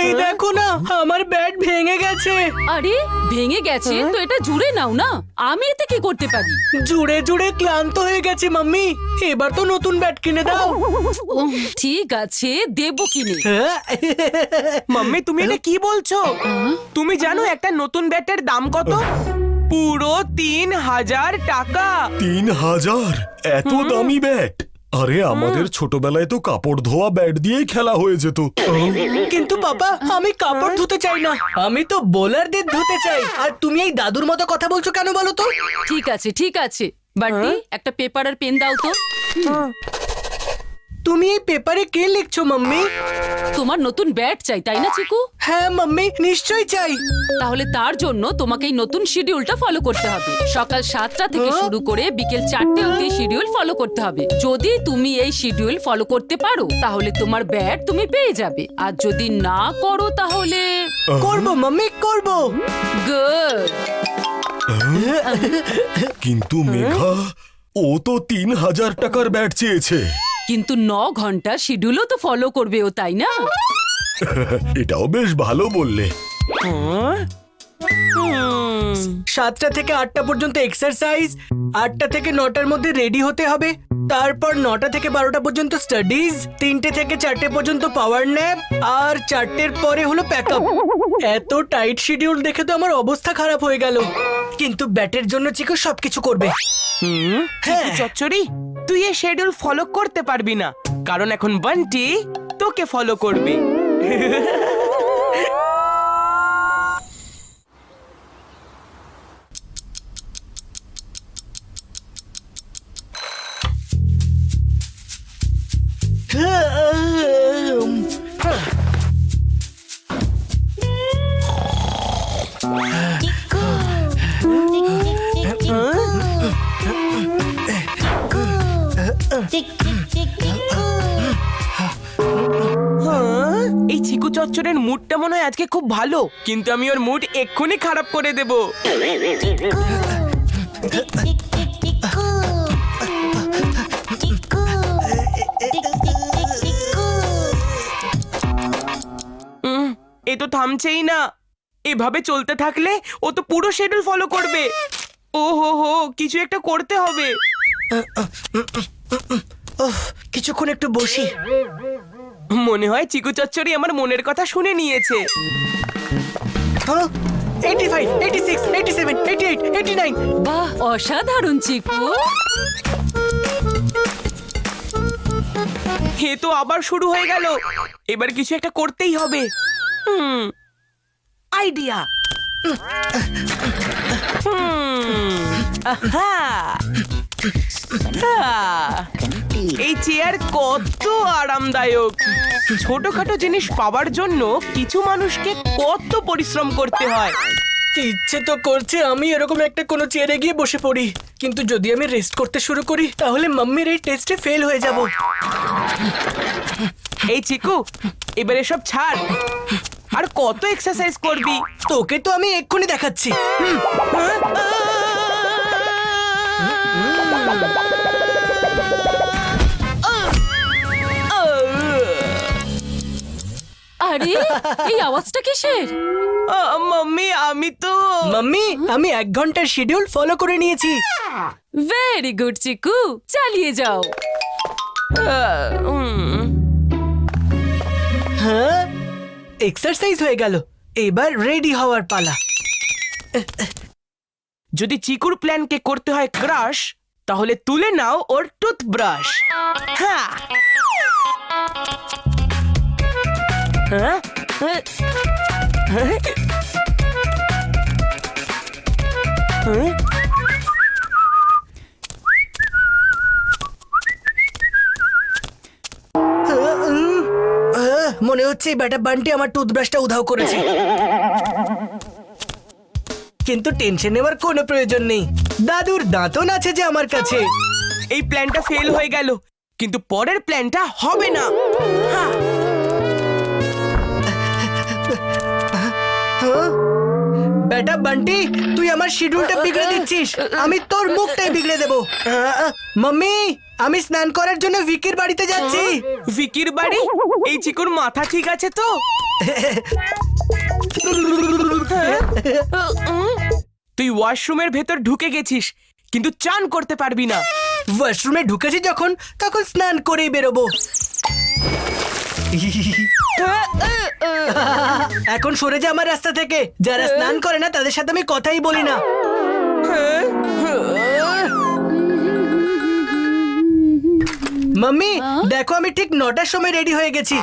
এই দেখো না আমার ব্যাট ভেঙে গেছে। আরে ভেঙে গেছে? তো এটা জুড়ে নাও না। আমি এতে কি করতে পারি? জুড়ে জুড়ে ক্লান্ত হয়ে গেছে মাম্মি। এবার তো নতুন ব্যাট কিনে দাও। ঠিক আছে দেবো কিনে। হ্যাঁ? মাম্মি তুমি এটা কি বলছো? তুমি জানো একটা নতুন ব্যাটের দাম কত? পুরো তিন হাজার টাকা। তিন হাজার? এত দামি ব্যাট? আরে আমাদের ছোটবেলায় তো কাপড় ধোয়া ব্যাট দিয়েই খেলা হয়ে যেত। কিন্তু বাবা আমি কাপড় ধুতে চাই না। আমি তো বোলারদের ধুতে চাই। আর তুমি এই দাদুর মতো কথা বলছো কেন বলো তো? ঠিক আছে ঠিক আছে। বাটি একটা পেপার আর পেন দাও তো। তুমি এই পেপারে কে লিখছো মাম্মি? তোমার নতুন ব্যাট চাই তাই না চিকু? হ্যাঁ মাম্মি নিশ্চয়ই চাই। তাহলে তার জন্য তোমাকে এই নতুন শিডিউলটা ফলো করতে হবে। সকাল সাতটা থেকে শুরু করে বিকেল চারটে অব্দি শিডিউল ফলো করতে হবে। যদি তুমি এই শিডিউল ফলো করতে পারো তাহলে তোমার ব্যাট তুমি পেয়ে যাবে। আর যদি না করো তাহলে করব মাম্মি করব। গুড কিন্তু মেঘা ও তো তিন হাজার টাকার ব্যাট চেয়েছে। কিন্তু ন ঘণ্টা শিডিউলও তো ফলো করবে ও তাই না? এটাও বেশ ভালো বললে। হ্যাঁ? সাতটা থেকে আটটা পর্যন্ত এক্সারসাইজ আটটা থেকে নটার মধ্যে রেডি হতে হবে তারপর নটা থেকে বারোটা পর্যন্ত স্টাডিজ তিনটে থেকে চারটে পর্যন্ত পাওয়ার ন্যাপ আর চারটের পরে হলো প্যাকআপ এত টাইট শিডিউল দেখে তো আমার অবস্থা খারাপ হয়ে গেল। কিন্তু ব্যাটের জন্য চিকু সবকিছু করবে। হুম, হ্যাঁ। চচ্চড়ি তুই এই শেডিউল ফলো করতে পারবি না। কারণ এখন বান্টি তোকে ফলো করবে। চচ্চড়ের মুডটা মনে হয় আজকে খুব ভালো। কিন্তু আমি ওর মুড এক্ষুনি খারাপ করে দেব। এ তো থামছেই না। এভাবে চলতে থাকলে ও তো পুরো শিডিউল ফলো করবে। ও হো হো, কিছু একটা করতে হবে। কিছুক্ষণ একটু বসি। মনে হয় চিকু চচ্চড়ি আমার মনের কথা শুনে নিয়েছে। হ্যাঁ? Eighty five eighty six eighty seven eighty eight eighty nine বাহ অসাধারণ চিকু। হে তো আবার শুরু হয়ে গেল। এবার কিছু একটা করতেই হবে। হুম। আইডিয়া এই চেয়ার কত আরামদায়ক। ছোটখাটো জিনিস পাওয়ার জন্য কিছু মানুষকে কত পরিশ্রম করতে হয়। ইচ্ছে তো করছে আমি এরকম একটা কোনো চেয়ারে গিয়ে বসে পড়ি। কিন্তু যদি আমি রেস্ট করতে শুরু করি তাহলে মাম্মির এই টেস্টে ফেল হয়ে যাব। এই চিকু এবার এসব ছাড়। আর কত এক্সারসাইজ করবি? তোকে তো আমি এক্ষুনি দেখাচ্ছি। আরে এই আওয়াজটা কিসের? মাম্মি আমি তো মাম্মি আমি এক ঘণ্টার শিডিউল ফলো করে নিয়েছি। ভেরি গুড চিকু চালিয়ে যাও। উম, হ্যাঁ? এক্সারসাইজ হয়ে গেল। এবার রেডি হওয়ার পালা। যদি চিকুর প্ল্যানকে করতে হয় ক্রাশ তাহলে তুলে নাও ওর টুথব্রাশ হ্যাঁ। মনে হচ্ছে ব্যাটা বান্টি আমার টুথব্রাশটা উধাও করেছে। কিন্তু টেনশন নেওয়ার কোনো প্রয়োজন নেই। দাদুর দাঁতন আছে যে আমার কাছে। এই প্ল্যানটা ফেল হয়ে গেল, কিন্তু পরের প্ল্যানটা হবে না। বেটা বান্টি তুই আমার শিডিউলটা বিগড়ে দিচ্ছিস। আমি তোর মুখটাই বিগড়ে দেবো। মাম্মি আমি স্নান করার জন্য ভিকির বাড়িতে যাচ্ছি। ভিকির বাড়ি? এই চিকুর মাথা ঠিক আছে তো? তুই ওয়াশরুমের ভেতর ঢুকে গেছিস কিন্তু চান করতে পারবি না। ওয়াশরুমে ঢুকেছি যখন তখন স্নান করেই বেরোবো। এখন সরে যা আমার রাস্তা থেকে। যারা স্নান করে না, তাদের সাথে আমি কথাই বলি না। মাম্মি, দেখো আমি ঠিক নটার সময় রেডি হয়ে গেছি।